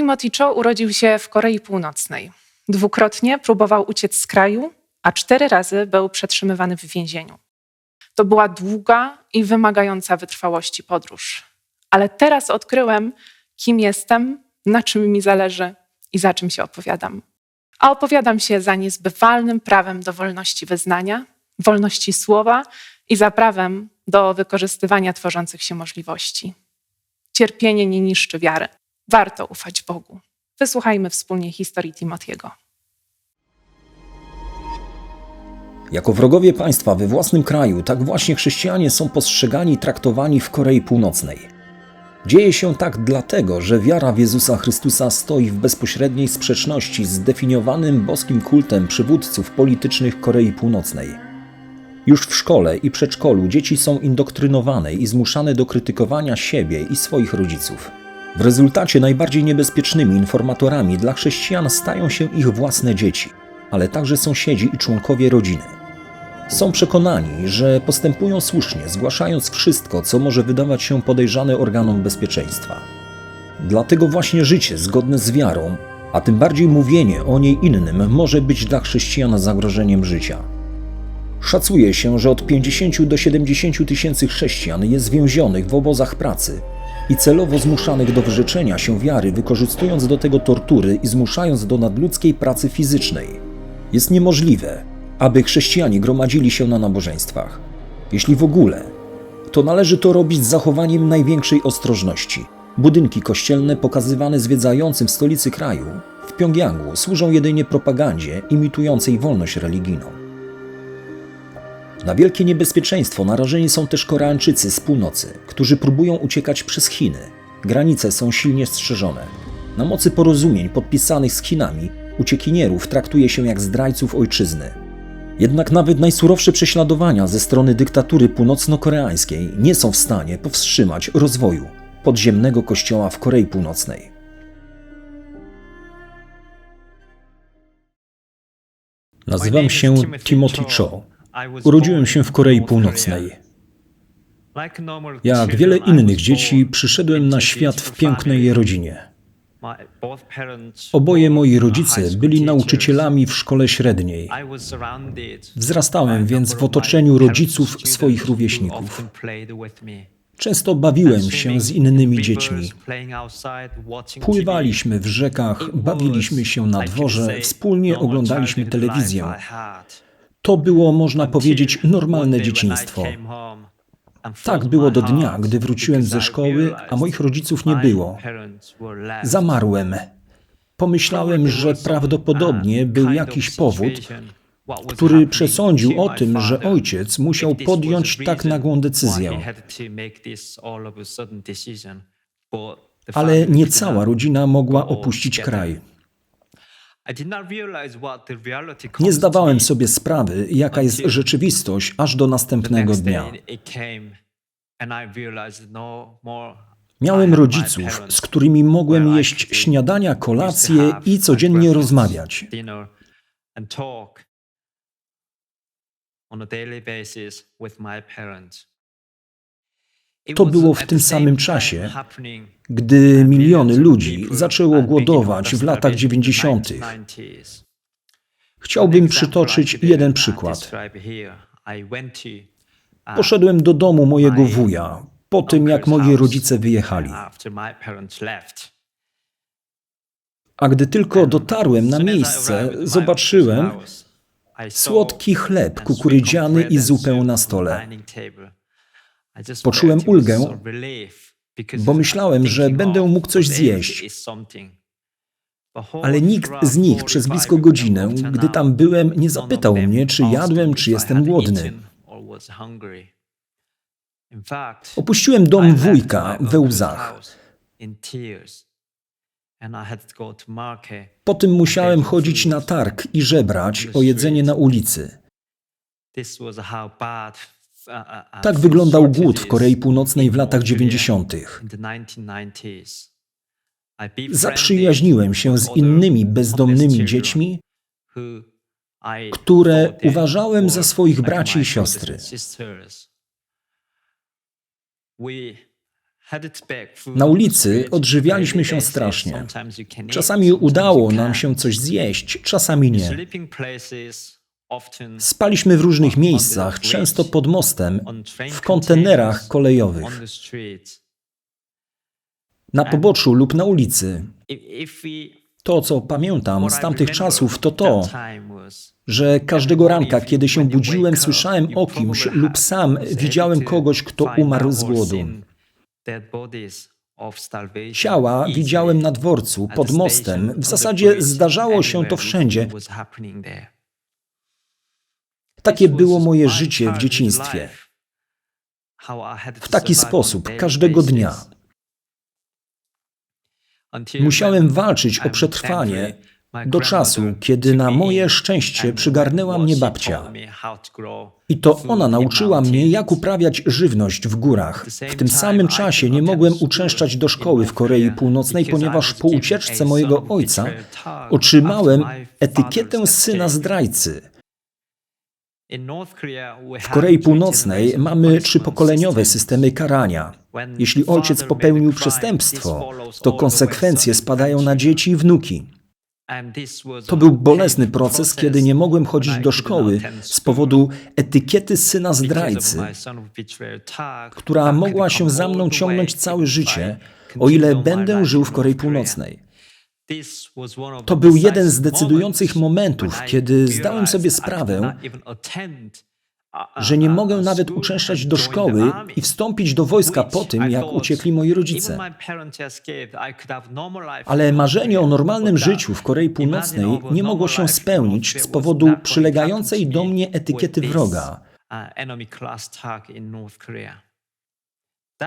Timothy Cho urodził się w Korei Północnej. Dwukrotnie próbował uciec z kraju, a cztery razy był przetrzymywany w więzieniu. To była długa i wymagająca wytrwałości podróż. Ale teraz odkryłem, kim jestem, na czym mi zależy i za czym się opowiadam. A opowiadam się za niezbywalnym prawem do wolności wyznania, wolności słowa i za prawem do wykorzystywania tworzących się możliwości. Cierpienie nie niszczy wiary. Warto ufać Bogu. Wysłuchajmy wspólnie historii Timotiego. Jako wrogowie państwa we własnym kraju, tak właśnie chrześcijanie są postrzegani i traktowani w Korei Północnej. Dzieje się tak dlatego, że wiara w Jezusa Chrystusa stoi w bezpośredniej sprzeczności z zdefiniowanym boskim kultem przywódców politycznych Korei Północnej. Już w szkole i przedszkolu dzieci są indoktrynowane i zmuszane do krytykowania siebie i swoich rodziców. W rezultacie najbardziej niebezpiecznymi informatorami dla chrześcijan stają się ich własne dzieci, ale także sąsiedzi i członkowie rodziny. Są przekonani, że postępują słusznie, zgłaszając wszystko, co może wydawać się podejrzane organom bezpieczeństwa. Dlatego właśnie życie zgodne z wiarą, a tym bardziej mówienie o niej innym, może być dla chrześcijan zagrożeniem życia. Szacuje się, że od 50 do 70 tysięcy chrześcijan jest więzionych w obozach pracy i celowo zmuszanych do wyrzeczenia się wiary, wykorzystując do tego tortury i zmuszając do nadludzkiej pracy fizycznej. Jest niemożliwe, aby chrześcijanie gromadzili się na nabożeństwach. Jeśli w ogóle, to należy to robić z zachowaniem największej ostrożności. Budynki kościelne pokazywane zwiedzającym stolicy kraju, w Pjongjangu, służą jedynie propagandzie imitującej wolność religijną. Na wielkie niebezpieczeństwo narażeni są też Koreańczycy z północy, którzy próbują uciekać przez Chiny. Granice są silnie strzeżone. Na mocy porozumień podpisanych z Chinami uciekinierów traktuje się jak zdrajców ojczyzny. Jednak nawet najsurowsze prześladowania ze strony dyktatury północno-koreańskiej nie są w stanie powstrzymać rozwoju podziemnego kościoła w Korei Północnej. Nazywam się Timothy Cho. Urodziłem się w Korei Północnej. Jak wiele innych dzieci, przyszedłem na świat w pięknej rodzinie. Oboje moi rodzice byli nauczycielami w szkole średniej. Wzrastałem więc w otoczeniu rodziców swoich rówieśników. Często bawiłem się z innymi dziećmi. Pływaliśmy w rzekach, bawiliśmy się na dworze, wspólnie oglądaliśmy telewizję. To było, można powiedzieć, normalne dzieciństwo. Tak było do dnia, gdy wróciłem ze szkoły, a moich rodziców nie było. Zamarłem. Pomyślałem, że prawdopodobnie był jakiś powód, który przesądził o tym, że ojciec musiał podjąć tak nagłą decyzję. Ale nie cała rodzina mogła opuścić kraj. Nie zdawałem sobie sprawy, jaka jest rzeczywistość, aż do następnego dnia. Miałem rodziców, z którymi mogłem jeść śniadania, kolacje i codziennie rozmawiać. To było w tym samym czasie, gdy miliony ludzi zaczęło głodować w latach 90. Chciałbym przytoczyć jeden przykład. Poszedłem do domu mojego wuja po tym, jak moi rodzice wyjechali. A gdy tylko dotarłem na miejsce, zobaczyłem słodki chleb kukurydziany i zupę na stole. Poczułem ulgę, bo myślałem, że będę mógł coś zjeść. Ale nikt z nich przez blisko godzinę, gdy tam byłem, nie zapytał mnie, czy jadłem, czy jestem głodny. Opuściłem dom wujka we łzach. Potem musiałem chodzić na targ i żebrać o jedzenie na ulicy. Tak wyglądał głód w Korei Północnej w latach 90. Zaprzyjaźniłem się z innymi bezdomnymi dziećmi, które uważałem za swoich braci i siostry. Na ulicy odżywialiśmy się strasznie. Czasami udało nam się coś zjeść, czasami nie. Spaliśmy w różnych miejscach, często pod mostem, w kontenerach kolejowych, na poboczu lub na ulicy. To, co pamiętam z tamtych czasów, to to, że każdego ranka, kiedy się budziłem, słyszałem o kimś lub sam widziałem kogoś, kto umarł z głodu. Ciała widziałem na dworcu, pod mostem. W zasadzie zdarzało się to wszędzie. Takie było moje życie w dzieciństwie. W taki sposób, każdego dnia. Musiałem walczyć o przetrwanie do czasu, kiedy na moje szczęście przygarnęła mnie babcia. I to ona nauczyła mnie, jak uprawiać żywność w górach. W tym samym czasie nie mogłem uczęszczać do szkoły w Korei Północnej, ponieważ po ucieczce mojego ojca otrzymałem etykietę syna zdrajcy. W Korei Północnej mamy trzypokoleniowe systemy karania. Jeśli ojciec popełnił przestępstwo, to konsekwencje spadają na dzieci i wnuki. To był bolesny proces, kiedy nie mogłem chodzić do szkoły z powodu etykiety syna zdrajcy, która mogła się za mną ciągnąć całe życie, o ile będę żył w Korei Północnej. To był jeden z decydujących momentów, kiedy zdałem sobie sprawę, że nie mogę nawet uczęszczać do szkoły i wstąpić do wojska po tym, jak uciekli moi rodzice. Ale marzenie o normalnym życiu w Korei Północnej nie mogło się spełnić z powodu przylegającej do mnie etykiety wroga.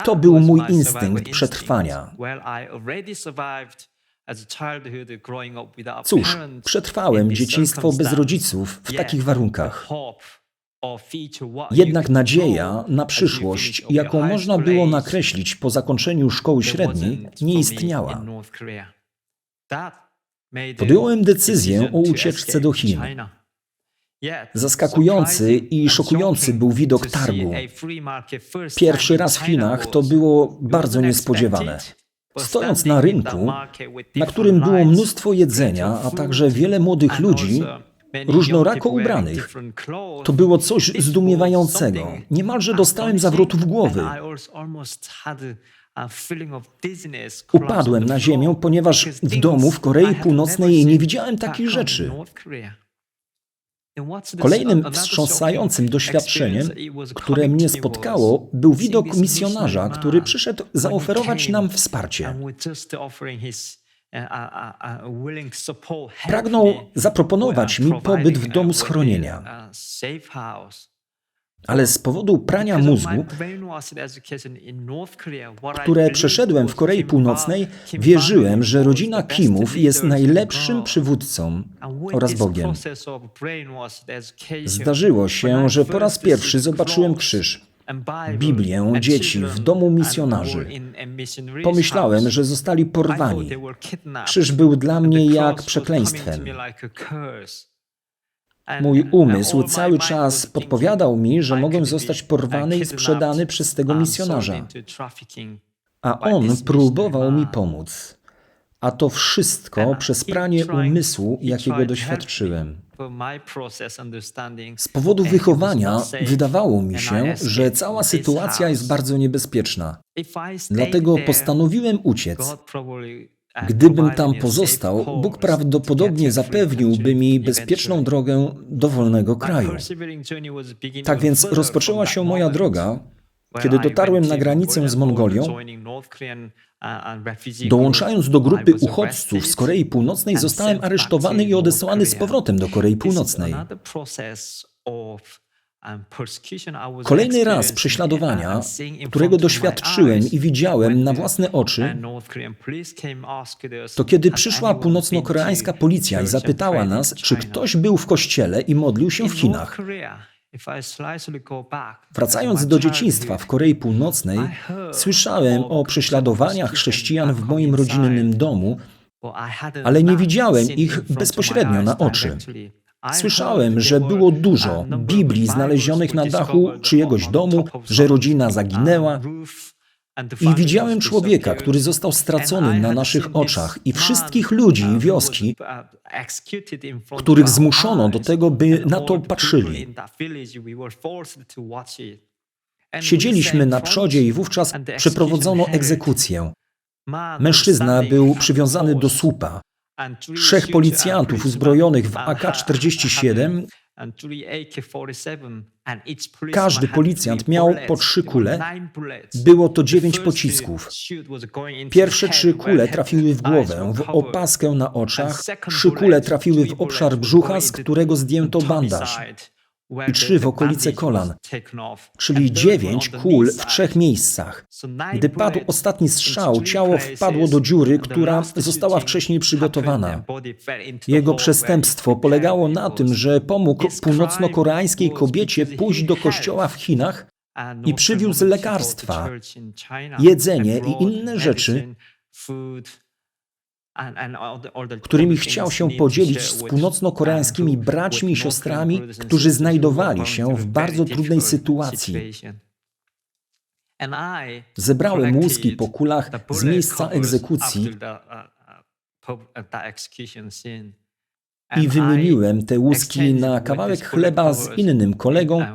To był mój instynkt przetrwania. Cóż, przetrwałem dzieciństwo bez rodziców w takich warunkach. Jednak nadzieja na przyszłość, jaką można było nakreślić po zakończeniu szkoły średniej, nie istniała. Podjąłem decyzję o ucieczce do Chin. Zaskakujący i szokujący był widok targu. Pierwszy raz w Chinach to było bardzo niespodziewane. Stojąc na rynku, na którym było mnóstwo jedzenia, a także wiele młodych ludzi, różnorako ubranych. To było coś zdumiewającego. Niemalże dostałem zawrotów głowy. Upadłem na ziemię, ponieważ w domu w Korei Północnej nie widziałem takich rzeczy. Kolejnym wstrząsającym doświadczeniem, które mnie spotkało, był widok misjonarza, który przyszedł zaoferować nam wsparcie. Pragnął zaproponować mi pobyt w domu schronienia. Ale z powodu prania mózgu, które przeszedłem w Korei Północnej, wierzyłem, że rodzina Kimów jest najlepszym przywódcą oraz Bogiem. Zdarzyło się, że po raz pierwszy zobaczyłem krzyż. Biblię dzieci w domu misjonarzy. Pomyślałem, że zostali porwani. Krzyż był dla mnie jak przekleństwem. Mój umysł cały czas podpowiadał mi, że mogłem zostać porwany i sprzedany przez tego misjonarza. A on próbował mi pomóc. A to wszystko przez pranie umysłu, jakiego doświadczyłem. Z powodu wychowania wydawało mi się, że cała sytuacja jest bardzo niebezpieczna. Dlatego postanowiłem uciec. Gdybym tam pozostał, Bóg prawdopodobnie zapewniłby mi bezpieczną drogę do wolnego kraju. Tak więc rozpoczęła się moja droga, kiedy dotarłem na granicę z Mongolią. Dołączając do grupy uchodźców z Korei Północnej, zostałem aresztowany i odesłany z powrotem do Korei Północnej. Kolejny raz prześladowania, którego doświadczyłem i widziałem na własne oczy, to kiedy przyszła północno-koreańska policja i zapytała nas, czy ktoś był w kościele i modlił się w Chinach. Wracając do dzieciństwa w Korei Północnej, słyszałem o prześladowaniach chrześcijan w moim rodzinnym domu, ale nie widziałem ich bezpośrednio na oczy. Słyszałem, że było dużo Biblii znalezionych na dachu czyjegoś domu, że rodzina zaginęła. I widziałem człowieka, który został stracony na naszych oczach i wszystkich ludzi wioski, których zmuszono do tego, by na to patrzyli. Siedzieliśmy na przodzie i wówczas przeprowadzono egzekucję. Mężczyzna był przywiązany do słupa. Trzech policjantów uzbrojonych w AK-47 każdy policjant miał po trzy kule. Było to dziewięć pocisków. Pierwsze trzy kule trafiły w głowę, w opaskę na oczach, trzy kule trafiły w obszar brzucha, z którego zdjęto bandaż, i trzy w okolice kolan, czyli dziewięć kul w trzech miejscach. Gdy padł ostatni strzał, ciało wpadło do dziury, która została wcześniej przygotowana. Jego przestępstwo polegało na tym, że pomógł północno-koreańskiej kobiecie pójść do kościoła w Chinach i przywiózł lekarstwa, jedzenie i inne rzeczy, którymi chciał się podzielić z północno-koreańskimi braćmi i siostrami, którzy znajdowali się w bardzo trudnej sytuacji. Zebrałem łuski po kulach z miejsca egzekucji i wymieniłem te łuski na kawałek chleba z innym kolegą,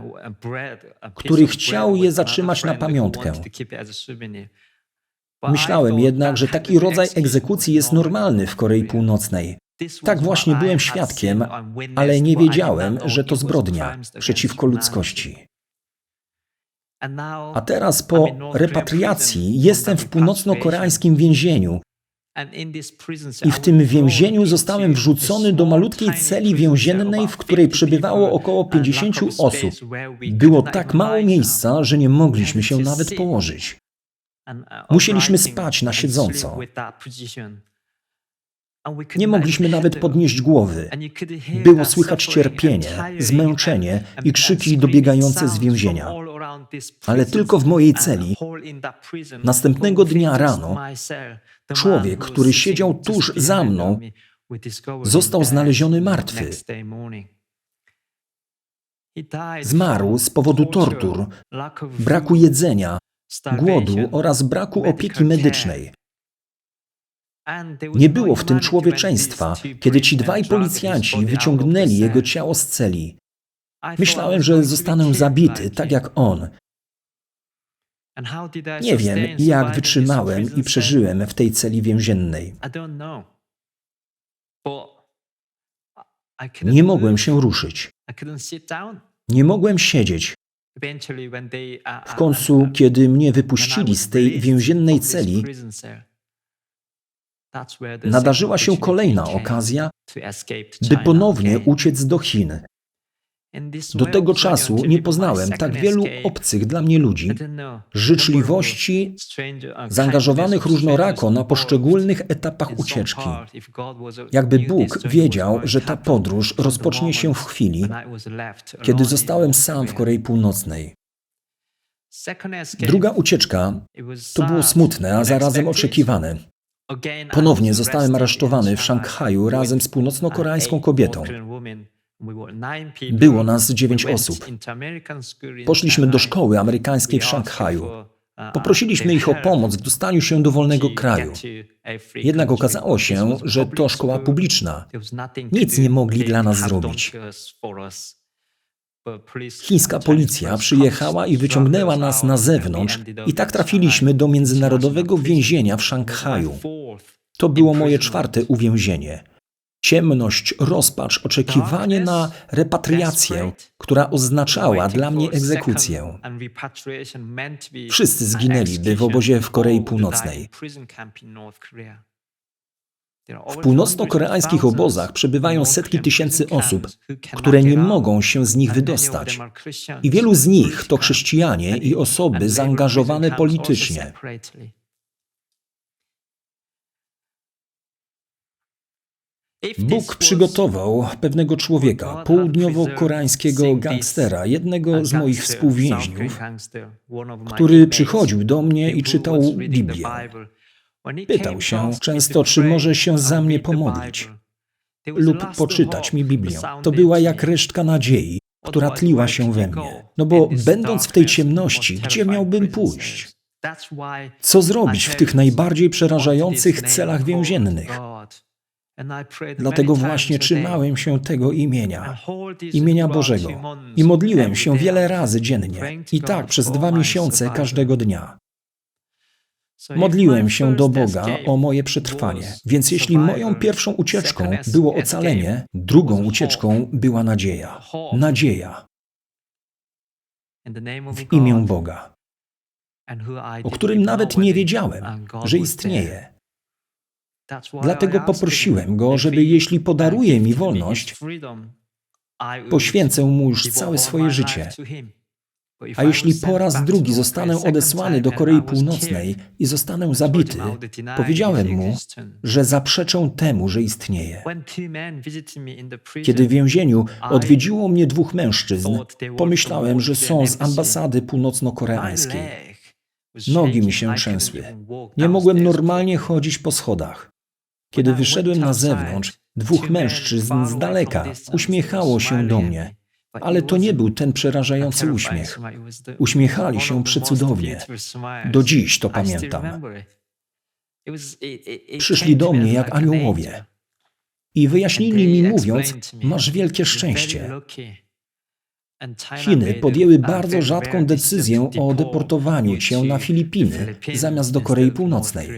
który chciał je zatrzymać na pamiątkę. Myślałem jednak, że taki rodzaj egzekucji jest normalny w Korei Północnej. Tak właśnie byłem świadkiem, ale nie wiedziałem, że to zbrodnia przeciwko ludzkości. A teraz po repatriacji jestem w północno-koreańskim więzieniu i w tym więzieniu zostałem wrzucony do malutkiej celi więziennej, w której przebywało około 50 osób. Było tak mało miejsca, że nie mogliśmy się nawet położyć. Musieliśmy spać na siedząco. Nie mogliśmy nawet podnieść głowy. Było słychać cierpienie, zmęczenie i krzyki dobiegające z więzienia. Ale tylko w mojej celi, następnego dnia rano, człowiek, który siedział tuż za mną, został znaleziony martwy. Zmarł z powodu tortur, braku jedzenia, głodu oraz braku opieki medycznej. Nie było w tym człowieczeństwa, kiedy ci dwaj policjanci wyciągnęli jego ciało z celi. Myślałem, że zostanę zabity, tak jak on. Nie wiem, jak wytrzymałem i przeżyłem w tej celi więziennej. Nie mogłem się ruszyć. Nie mogłem siedzieć. W końcu, kiedy mnie wypuścili z tej więziennej celi, nadarzyła się kolejna okazja, by ponownie uciec do Chin. Do tego czasu nie poznałem tak wielu obcych dla mnie ludzi, życzliwości, zaangażowanych różnorako na poszczególnych etapach ucieczki. Jakby Bóg wiedział, że ta podróż rozpocznie się w chwili, kiedy zostałem sam w Korei Północnej. Druga ucieczka to było smutne, a zarazem oczekiwane. Ponownie zostałem aresztowany w Szanghaju razem z północno-koreańską kobietą. Było nas dziewięć osób. Poszliśmy do szkoły amerykańskiej w Szanghaju. Poprosiliśmy ich o pomoc w dostaniu się do wolnego kraju. Jednak okazało się, że to szkoła publiczna. Nic nie mogli dla nas zrobić. Chińska policja przyjechała i wyciągnęła nas na zewnątrz i tak trafiliśmy do międzynarodowego więzienia w Szanghaju. To było moje czwarte uwięzienie. Ciemność, rozpacz, oczekiwanie na repatriację, która oznaczała dla mnie egzekucję. Wszyscy zginęliby w obozie w Korei Północnej. W północno-koreańskich obozach przebywają setki tysięcy osób, które nie mogą się z nich wydostać. I wielu z nich to chrześcijanie i osoby zaangażowane politycznie. Bóg przygotował pewnego człowieka, południowo-koreańskiego gangstera, jednego z moich współwięźniów, który przychodził do mnie i czytał Biblię. Pytał się często, czy może się za mnie pomodlić lub poczytać mi Biblię. To była jak resztka nadziei, która tliła się we mnie. No bo będąc w tej ciemności, gdzie miałbym pójść? Co zrobić w tych najbardziej przerażających celach więziennych? Dlatego właśnie trzymałem się tego imienia, imienia Bożego, i modliłem się wiele razy dziennie, i tak przez dwa miesiące każdego dnia. Modliłem się do Boga o moje przetrwanie, więc jeśli moją pierwszą ucieczką było ocalenie, drugą ucieczką była nadzieja. Nadzieja. W imię Boga, o którym nawet nie wiedziałem, że istnieje. Dlatego poprosiłem Go, żeby jeśli podaruje mi wolność, poświęcę Mu już całe swoje życie. A jeśli po raz drugi zostanę odesłany do Korei Północnej i zostanę zabity, powiedziałem mu, że zaprzeczę temu, że istnieje. Kiedy w więzieniu odwiedziło mnie dwóch mężczyzn, pomyślałem, że są z ambasady północno-koreańskiej. Nogi mi się trzęsły. Nie mogłem normalnie chodzić po schodach. Kiedy wyszedłem na zewnątrz, dwóch mężczyzn z daleka uśmiechało się do mnie, ale to nie był ten przerażający uśmiech. Uśmiechali się przecudownie. Do dziś to pamiętam. Przyszli do mnie jak aniołowie i wyjaśnili mi, mówiąc: Masz wielkie szczęście. Chiny podjęły bardzo rzadką decyzję o deportowaniu cię na Filipiny zamiast do Korei Północnej.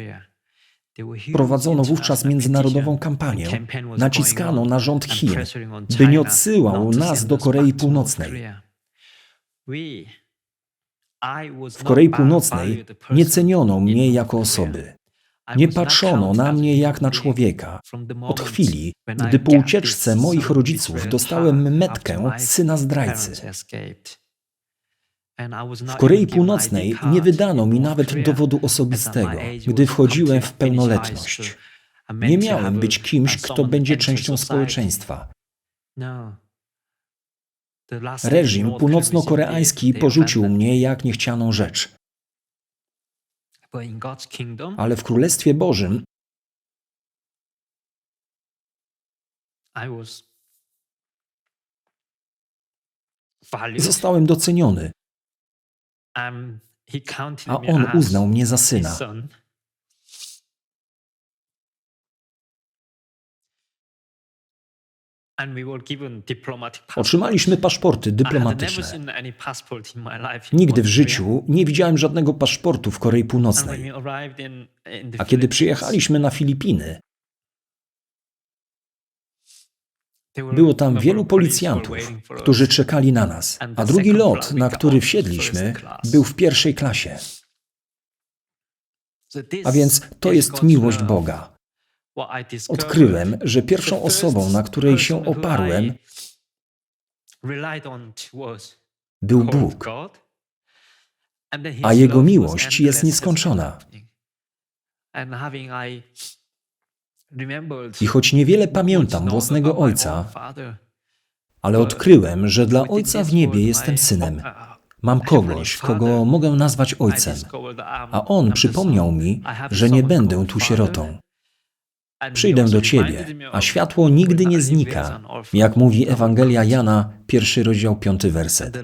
Prowadzono wówczas międzynarodową kampanię. Naciskano na rząd Chin, by nie odsyłał nas do Korei Północnej. W Korei Północnej nie ceniono mnie jako osoby. Nie patrzono na mnie jak na człowieka. Od chwili, gdy po ucieczce moich rodziców dostałem metkę syna zdrajcy. W Korei Północnej nie wydano mi nawet dowodu osobistego, gdy wchodziłem w pełnoletność. Nie miałem być kimś, kto będzie częścią społeczeństwa. Reżim północno-koreański porzucił mnie jak niechcianą rzecz. Ale w Królestwie Bożym zostałem doceniony, a on uznał mnie za syna. Otrzymaliśmy paszporty dyplomatyczne. Nigdy w życiu nie widziałem żadnego paszportu w Korei Północnej. A kiedy przyjechaliśmy na Filipiny, było tam wielu policjantów, którzy czekali na nas, a drugi lot, na który wsiedliśmy, był w pierwszej klasie. A więc to jest miłość Boga. Odkryłem, że pierwszą osobą, na której się oparłem, był Bóg, a Jego miłość jest nieskończona. I choć niewiele pamiętam własnego ojca, ale odkryłem, że dla ojca w niebie jestem synem. Mam kogoś, kogo mogę nazwać ojcem, a on przypomniał mi, że nie będę tu sierotą. Przyjdę do Ciebie, a światło nigdy nie znika, jak mówi Ewangelia Jana, pierwszy rozdział, piąty werset.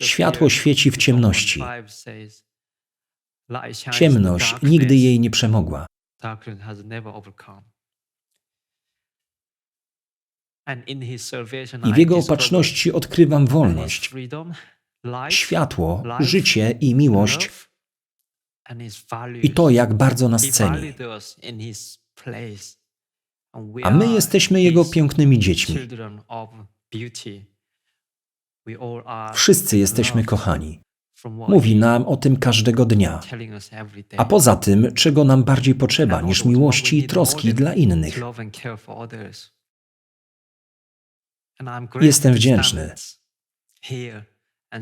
Światło świeci w ciemności. Ciemność nigdy jej nie przemogła. I w Jego opatrzności odkrywam wolność, światło, życie i miłość, i to, jak bardzo nas ceni. A my jesteśmy Jego pięknymi dziećmi. Wszyscy jesteśmy kochani. Mówi nam o tym każdego dnia. A poza tym, czego nam bardziej potrzeba niż miłości i troski dla innych. Jestem wdzięczny,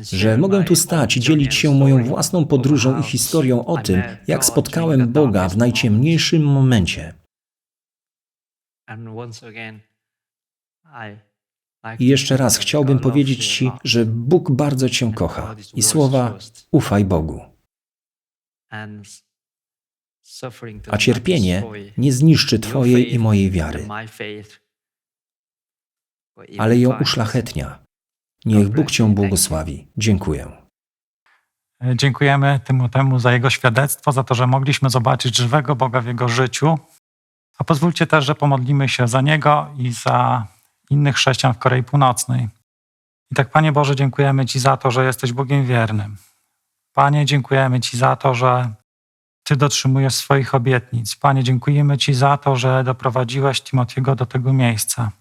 że mogę tu stać i dzielić się moją własną podróżą i historią o tym, jak spotkałem Boga w najciemniejszym momencie. I jeszcze raz chciałbym powiedzieć Ci, że Bóg bardzo Cię kocha i słowa ufaj Bogu. A cierpienie nie zniszczy Twojej i mojej wiary, ale ją uszlachetnia. Niech Bóg Cię błogosławi. Dziękuję. E, Dziękujemy Tymotemu za jego świadectwo, za to, że mogliśmy zobaczyć żywego Boga w jego życiu. A pozwólcie też, że pomodlimy się za niego i za innych chrześcijan w Korei Północnej. I tak, Panie Boże, dziękujemy Ci za to, że jesteś Bogiem wiernym. Panie, dziękujemy Ci za to, że Ty dotrzymujesz swoich obietnic. Panie, dziękujemy Ci za to, że doprowadziłeś Timotiego do tego miejsca.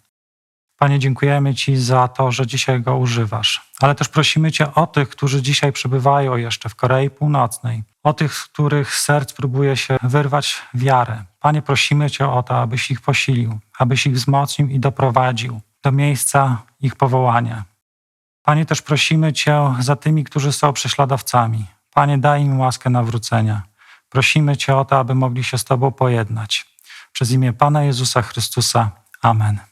Panie, dziękujemy Ci za to, że dzisiaj go używasz. Ale też prosimy Cię o tych, którzy dzisiaj przebywają jeszcze w Korei Północnej, o tych, z których serc próbuje się wyrwać wiarę. Panie, prosimy Cię o to, abyś ich posilił, abyś ich wzmocnił i doprowadził do miejsca ich powołania. Panie, też prosimy Cię za tymi, którzy są prześladowcami. Panie, daj im łaskę nawrócenia. Prosimy Cię o to, aby mogli się z Tobą pojednać. Przez imię Pana Jezusa Chrystusa. Amen.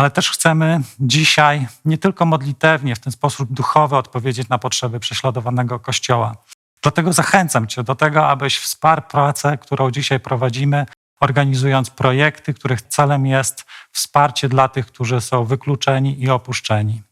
Ale też chcemy dzisiaj nie tylko modlitewnie, w ten sposób duchowy odpowiedzieć na potrzeby prześladowanego Kościoła. Dlatego zachęcam Cię do tego, abyś wsparł pracę, którą dzisiaj prowadzimy, organizując projekty, których celem jest wsparcie dla tych, którzy są wykluczeni i opuszczeni.